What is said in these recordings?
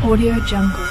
Audio Jungle.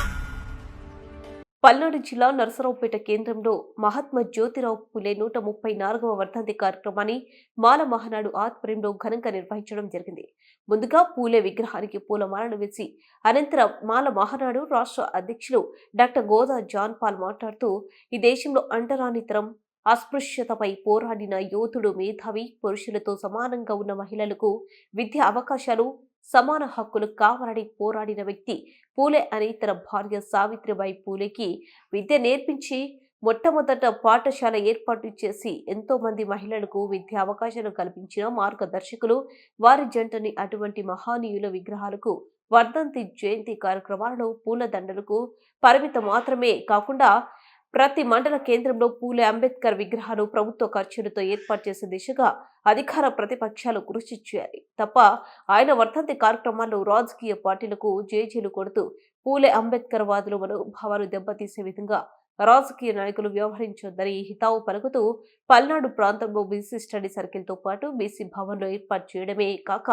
Palnadu జిల్లా నరసరావుపేట కేంద్రంలో మహాత్మా జ్యోతిరావు పులే నూట ముప్పై నాలుగవ వర్ధంతి కార్యక్రమాన్ని మాల మహానాడు ఆధ్వర్యంలో ఘనంగా నిర్వహించడం జరిగింది ముందుగా పూలే విగ్రహానికి పూలమాలలు వేసి అనంతరం మాల మహానాడు రాష్ట్ర అధ్యక్షులు డాక్టర్ గోదా జాన్ పాల్ మాట్లాడుతూ ఈ దేశంలో అంటరానితరం అస్పృశ్యతపై పోరాడిన యోధుడు మేధావి పురుషులతో సమానంగా ఉన్న మహిళలకు విద్యా అవకాశాలు సమాన హక్కులు కావాలని పోరాడిన వ్యక్తి పూలే అని తన భార్య సావిత్రిబాయి పూలేకి విద్య నేర్పించి మొట్టమొదట పాఠశాల ఏర్పాటు చేసి ఎంతో మంది మహిళలకు విద్యా అవకాశాలు కల్పించిన మార్గదర్శకులు వారి జంటని అటువంటి మహానీయుల విగ్రహాలకు వర్ధంతి జయంతి కార్యక్రమాలలో పూలదండలకు పరిమితం మాత్రమే కాకుండా ప్రతి మండల కేంద్రంలో పూలే అంబేద్కర్ విగ్రహాలు ప్రభుత్వ ఖర్చులతో ఏర్పాటు చేసే దిశగా అధికార ప్రతిపక్షాలు కృషి చేయాలి తప్ప ఆయన వర్ధంతి కార్యక్రమాల్లో రాజకీయ పార్టీలకు జేజీలు కొడుతూ పూలే అంబేద్కర్ వాదుల మనోభావాలు దెబ్బతీసే విధంగా రాజకీయ నాయకులు వ్యవహరించొద్దని హితావు పలుకుతూ పల్నాడు ప్రాంతంలో బీసీ స్టడీ సర్కిల్తో పాటు బీసీ భవన్లో ఏర్పాటు చేయడమే కాక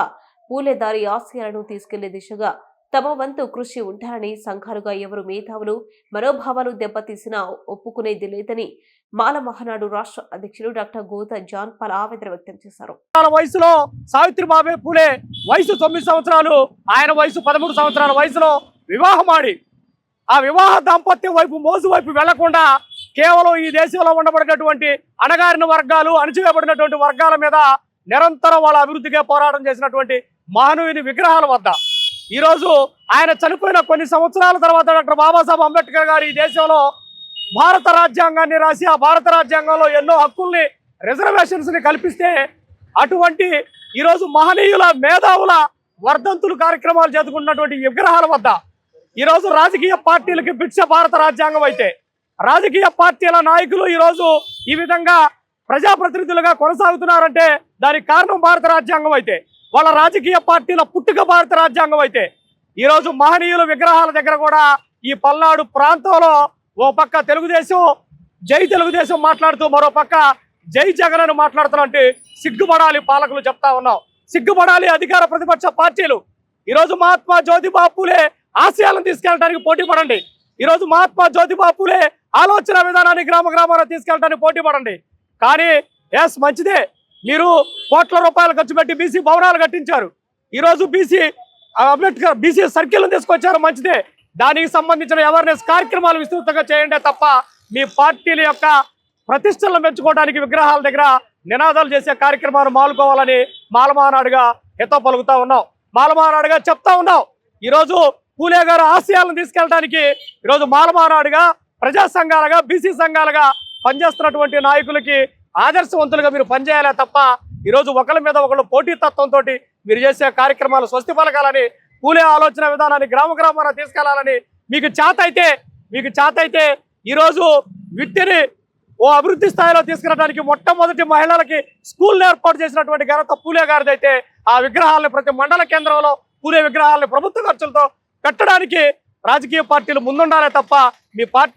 పూలే దారి ఆశయాలను తీసుకెళ్ళే దిశగా తమ వంతు కృషి ఉంటారని సంఘాలుగా ఎవరు మేధావులు మనోభావాలు దెబ్బతీసినా ఒప్పుకునేది లేదని మాల మహానాడు రాష్ట్ర అధ్యక్షులు డాక్టర్ గోత జాన్ పాల్ ఆవేదన వ్యక్తం చేశారు. సంవత్సరాల వయసులో సావిత్రిబాబే పూలే వయసు తొమ్మిది సంవత్సరాలు ఆయన వయసు పదమూడు సంవత్సరాల వయసులో వివాహమాడి ఆ వివాహ దాంపత్యం వైపు మోసు వైపు వెళ్ళకుండా కేవలం ఈ దేశంలో ఉండబడినటువంటి అణగారిన వర్గాలు అణచివేయబడినటువంటి వర్గాల మీద నిరంతరం వాళ్ళ అభివృద్ధిగా పోరాటం చేసినటువంటి మహనీయుని విగ్రహాల వద్ద ఈరోజు ఆయన చనిపోయిన కొన్ని సంవత్సరాల తర్వాత డాక్టర్ బాబాసాహెబ్ అంబేద్కర్ గారు ఈ దేశంలో భారత రాజ్యాంగాన్ని రాసి ఆ భారత రాజ్యాంగంలో ఎన్నో హక్కుల్ని రిజర్వేషన్స్ని కల్పిస్తే అటువంటి ఈరోజు మహనీయుల మేధావుల వర్ధంతులు కార్యక్రమాలు జరుపుకున్నటువంటి విగ్రహాల వద్ద ఈరోజు రాజకీయ పార్టీలకి భిక్ష భారత రాజ్యాంగం అయితే రాజకీయ పార్టీల నాయకులు ఈరోజు ఈ విధంగా ప్రజాప్రతినిధులుగా కొనసాగుతున్నారంటే దానికి కారణం భారత రాజ్యాంగం అయితే. వాళ్ళ రాజకీయ పార్టీల పుట్టుక భారత రాజ్యాంగం అయితే ఈరోజు మహనీయుల విగ్రహాల దగ్గర కూడా ఈ పల్నాడు ప్రాంతంలో ఓ పక్క తెలుగుదేశం జై తెలుగుదేశం మాట్లాడుతూ మరో పక్క జై జగన్ అని మాట్లాడుతున్నట్టు సిగ్గుపడాలి పాలకులు చెప్తా ఉన్నాం. సిగ్గుపడాలి అధికార ప్రతిపక్ష పార్టీలు. ఈరోజు మహాత్మా జ్యోతిబా పూలే ఆశయాలను తీసుకెళ్ళడానికి పోటీ పడండి. ఈరోజు మహాత్మా జ్యోతిబా పూలే ఆలోచన విధానాన్ని గ్రామ గ్రామాల్లో తీసుకెళ్ళడానికి పోటీ పడండి. కానీ ఎస్ మంచిదే. మీరు కోట్ల రూపాయలు ఖర్చు పెట్టి బీసీ భవనాలు కట్టించారు. ఈరోజు బీసీ అంబేద్కర్ బీసీ సర్కిల్ తీసుకొచ్చారు మంచిదే. దానికి సంబంధించిన అవేర్నెస్ కార్యక్రమాలు విస్తృతంగా చేయండి తప్ప మీ పార్టీల యొక్క ప్రతిష్టలను పెంచుకోవడానికి విగ్రహాల దగ్గర నినాదాలు చేసే కార్యక్రమాలు మాలుకోవాలని మాలమానాడుగా హితో పలుకుతా ఉన్నాం. మాలమానాడుగా చెప్తా ఉన్నాం. ఈరోజు పూలే గారు ఆశయాలను తీసుకెళ్ళడానికి ఈరోజు మాలమానాడుగా ప్రజా సంఘాలుగా బీసీ సంఘాలుగా పనిచేస్తున్నటువంటి నాయకులకి ఆదర్శవంతులుగా మీరు పనిచేయాలే తప్ప ఈరోజు ఒకరి మీద ఒకళ్ళు పోటీతత్వంతో మీరు చేసే కార్యక్రమాలు స్వస్తి పలకాలని పూలే ఆలోచన విధానాన్ని గ్రామ గ్రామాన తీసుకెళ్ళాలని మీకు చేత అయితే మీకు చేత అయితే ఈరోజు వ్యక్తిని ఓ అభివృద్ధి స్థాయిలో తీసుకురావడానికి మొట్టమొదటి మహిళలకి స్కూల్ ఏర్పాటు చేసినటువంటి ఘనత పూలే గారిది అయితే ఆ విగ్రహాలను ప్రతి మండల కేంద్రంలో పూలే విగ్రహాలను ప్రభుత్వ ఖర్చులతో కట్టడానికి రాజకీయ పార్టీలు ముందుండాలే తప్ప మీ పార్టీ